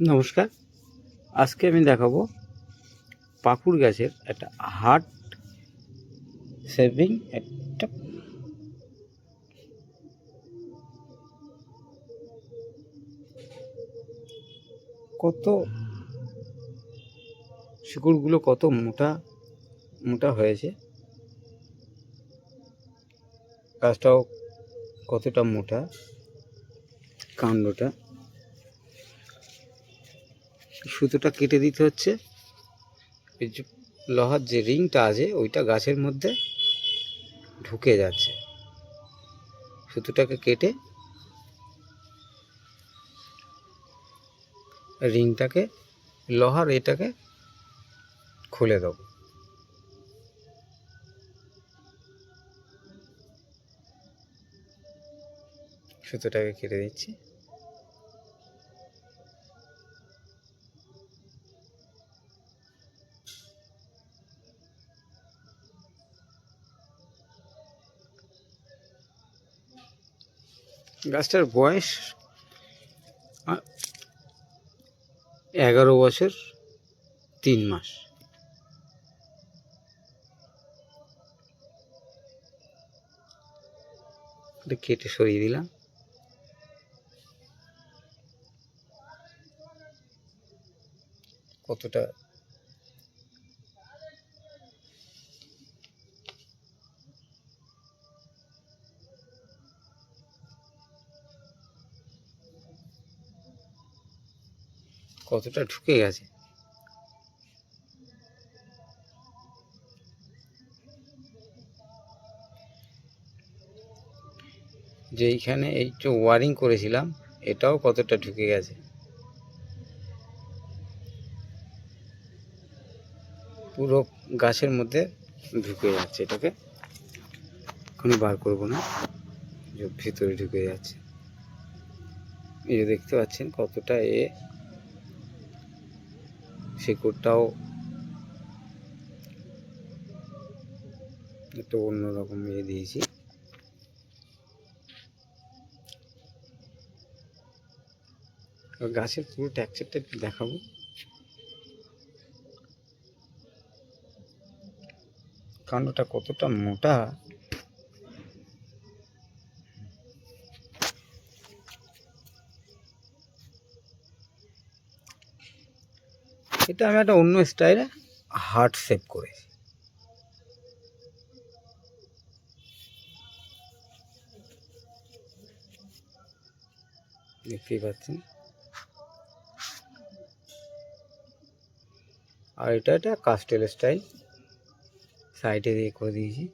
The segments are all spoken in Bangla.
নমস্কার। আজকে আমি দেখাবো পাকুড় গাছের একটা হার্ট সেভিং একটা কত শিকড়গুলো কত মোটা মোটা হয়েছে। গাছটাও কতটা মোটা, কাণ্ডটা। সুতোটা কেটে দিতে হচ্ছে। যে লোহার যে রিংটা আছে, ওইটা গাছের মধ্যে ঢুকে যাচ্ছে। সুতোটাকে কেটে রিংটাকে, লোহার এটাকে খুলে দেবো। সুতোটাকে কেটে দিচ্ছি। গাছটার বয়স এগারো বছর তিন মাস। কেটে সরিয়ে দিলাম। কতটা কতটা ঢুকে গেছে? যে এইখানে এই যে ওয়ারিং করেছিলাম, এটাও কতটা ঢুকে গেছে? পুরো গাছের মধ্যে ঢুকে যাচ্ছে এটাকে। এখনই বার করব না ভিতরে ঢুকে যাচ্ছে। এই যে দেখতে পাচ্ছেন কতটা এ শিকড়টাও একটু অন্যরকম ইয়ে দিয়েছি। গাছের পুরো টেক্সচারটা একটু দেখাবো। কাণ্ডটা কতটা মোটা এটা আমি একটা অন্য স্টাইলে হার্ট শেপ করেছি। দেখতেই পাচ্ছেন? আর এটা একটা কাস্টেল স্টাইল। সাইডে দিয়ে করে দিয়েছি।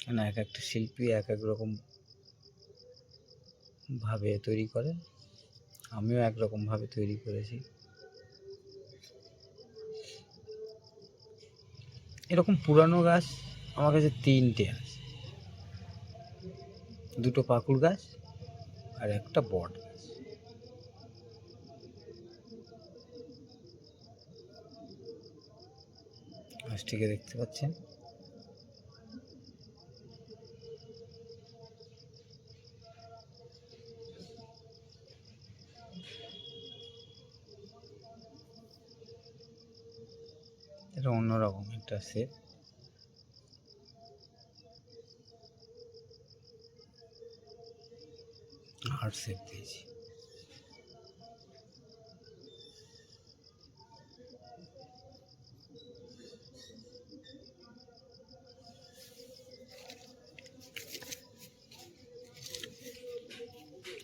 কেন এক একটা শিল্পী এক এক রকম ভাবে তৈরি করে। আমিও একরকম ভাবে তৈরি করেছি। এরকম পুরানো গাছ আমার কাছে তিনটে আছে। দুটো পাকুড় গাছ আর একটা বট গাছ। গাছটিকে দেখতে পাচ্ছেন? এটা অন্যরকম একটা শেপ হার্ট শেপ দিয়েছি।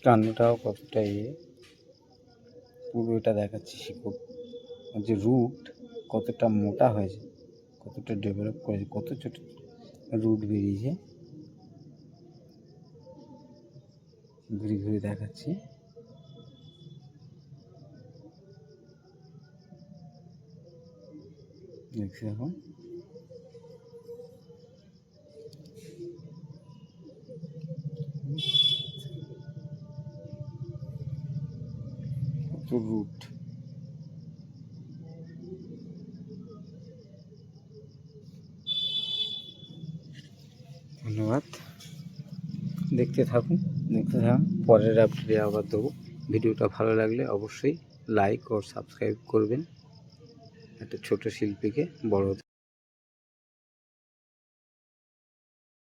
কান্নটাও কতটা ইয়ে পুরো এটা দেখাচ্ছি শিকড় যে রুট কতটা মোটা হয়েছে, কতটা ডেভেলপ করেছে, কত ছোট রুট বেরিয়েছে। ঘুরে ঘুরে দেখাচ্ছি। দেখছি এখন। রুট ধন্যবাদ। দেখতে থাকুন দেখতে থাকুন, পরের আপডেটে আবার দেবো। ভিডিওটা ভালো লাগলে অবশ্যই লাইক ও সাবস্ক্রাইব করবেন। একটা ছোট শিল্পীকে বড়